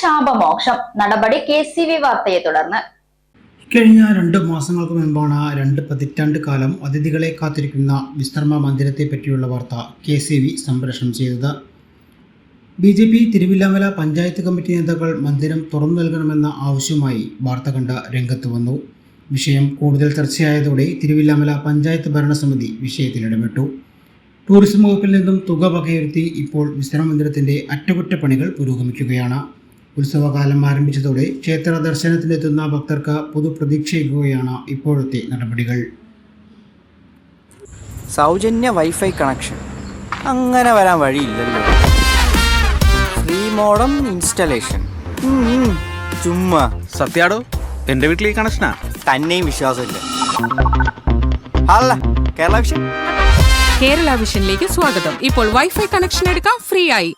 ശാപമോക്ഷം നടപടി K C വാർത്തയെ തുടർന്ന്. കഴിഞ്ഞ രണ്ട് മാസങ്ങൾക്ക് മുൻപാണ് രണ്ട് പതിറ്റാണ്ട് കാലം അതിഥികളെ കാത്തിരിക്കുന്ന വിശ്രമ മന്ദിരത്തെ പറ്റിയുള്ള വാർത്ത കെ സി വി സംപ്രേഷണം ചെയ്തത്. B J P Thiruvilwamala panchayat committee നേതാക്കൾ മന്ദിരം തുറന്നു നൽകണമെന്ന ആവശ്യവുമായി വാർത്ത കണ്ട രംഗത്ത് വന്നു. വിഷയം കൂടുതൽ ചർച്ചയായതോടെ തിരുവില്ലാമല പഞ്ചായത്ത് ഭരണസമിതി വിഷയത്തിൽ ഇടപെട്ടു. ടൂറിസം വകുപ്പിൽ നിന്നും തുക വകയിരുത്തി ഇപ്പോൾ വിശ്രമ മന്ദിരത്തിന്റെ അറ്റകുറ്റപ്പണികൾ പുരോഗമിക്കുകയാണ്. ഉത്സവകാലം ആരംഭിച്ചതോടെ ക്ഷേത്ര ദർശനത്തിനെത്തുന്ന ഭക്തർക്ക് പുതുപ്രതീക്ഷയേകുകയാണ് ഇപ്പോഴത്തെ നടപടികൾ. സൗജന്യ വൈഫൈ കണക്ഷൻ. അങ്ങനെ വരാൻ വഴിയില്ലല്ലോ. Free modem installation. ചുമ്മാ. സത്യാടോ എന്റെ വീട്ടിൽ ഈ കണക്ഷനാ? തന്നെയും വിശ്വാസമില്ല. അല്ല കേരള വിഷൻ. കേരള വിഷനിലേക്ക് സ്വാഗതം. ഇപ്പോൾ വൈഫൈ കണക്ഷൻ എടുക്കാം ഫ്രീ ആയി